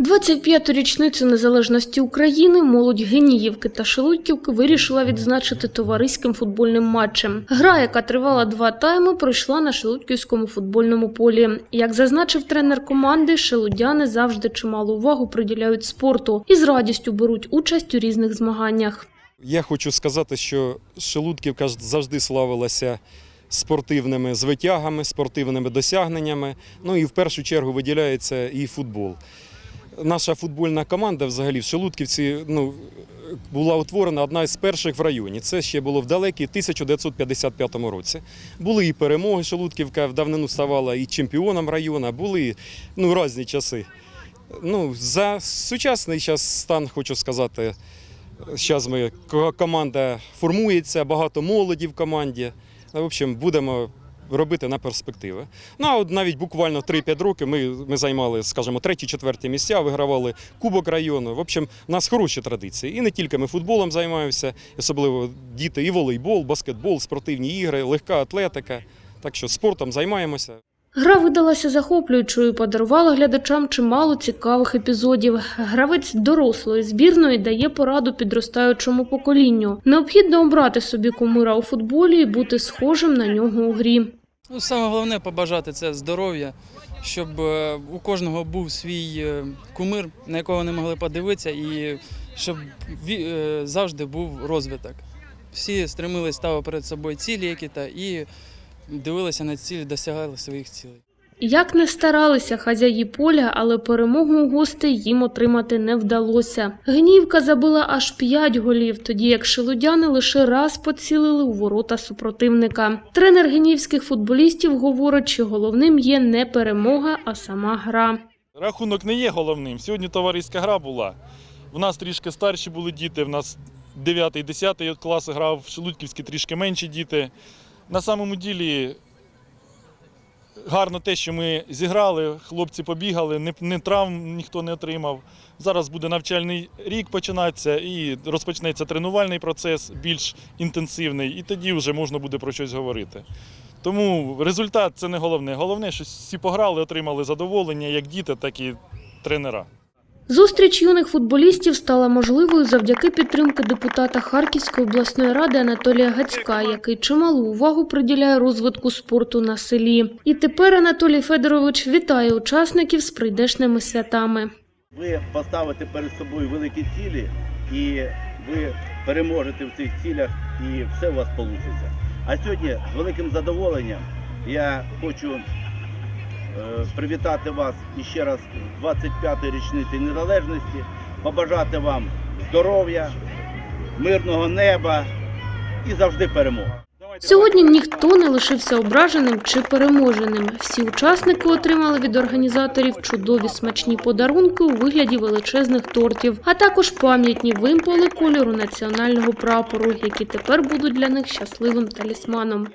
25-ту річницю незалежності України молодь Геніївки та Шелудьківки вирішила відзначити товариським футбольним матчем. Гра, яка тривала два тайми, пройшла на Шелудьківському футбольному полі. Як зазначив тренер команди, шелудяни завжди чималу увагу приділяють спорту і з радістю беруть участь у різних змаганнях. Я хочу сказати, що Шелудківка завжди славилася спортивними звитягами, спортивними досягненнями. Ну і в першу чергу виділяється і футбол. Наша футбольна команда взагалі в Шелудківці ну, була утворена одна з перших в районі. Це ще було в далекій 1955 році. Були і перемоги. Шелудківка в давнину ставала і чемпіоном району, були ну, різні часи. Ну, за сучасний час стан, хочу сказати, Зараз ми команда формується, багато молоді в команді. В общем, будемо робити на перспективи. Ну а от навіть буквально 3-5 років ми, ми займали, скажімо, треті-четверті місця, вигравали Кубок району. В общем, у нас хороші традиції. І не тільки ми футболом займаємося, особливо діти, і волейбол, баскетбол, спортивні ігри, легка атлетика. Так що спортом займаємося. Гра видалася захоплюючою, подарувала глядачам чимало цікавих епізодів. Гравець дорослої збірної дає пораду підростаючому поколінню. Необхідно обрати собі кумира у футболі і бути схожим на нього у грі. Ну, саме головне побажати це здоров'я, щоб е, у кожного був свій е, кумир, на якого вони могли подивитися, і щоб е, завжди був розвиток. Всі стремились ставити перед собою цілі які та і дивилися на цілі, досягали своїх цілей. Як не старалися хазяї поля, але перемогу у гостей їм отримати не вдалося. Гнівка забила аж п'ять голів, тоді як шелудяни лише раз поцілили у ворота супротивника. Тренер генівських футболістів говорить, що головним є не перемога, а сама гра. Рахунок не є головним. Сьогодні товариська гра була. В нас трішки старші були діти, в нас 9-10 клас грав, в Шелудьківські трішки менші діти. На самому ділі гарно те, що ми зіграли, хлопці побігали, не, не травм ніхто не отримав. Зараз буде навчальний рік починатися і розпочнеться тренувальний процес більш інтенсивний, і тоді вже можна буде про щось говорити. Тому результат це не головне. Головне, що всі пограли, отримали задоволення як діти, так і тренера. Зустріч юних футболістів стала можливою завдяки підтримки депутата Харківської обласної ради Анатолія Гацька, який чималу увагу приділяє розвитку спорту на селі. І тепер Анатолій Федорович вітає учасників з прийдешними святами. Ви поставите перед собою великі цілі, і ви переможете в цих цілях, і все у вас вийде. А сьогодні з великим задоволенням я хочу привітати вас іще раз 25-ї річниці незалежності, побажати вам здоров'я, мирного неба і завжди перемоги. Сьогодні ніхто не лишився ображеним чи переможеним. Всі учасники отримали від організаторів чудові смачні подарунки у вигляді величезних тортів, а також пам'ятні вимпели кольору національного прапору, які тепер будуть для них щасливим талісманом.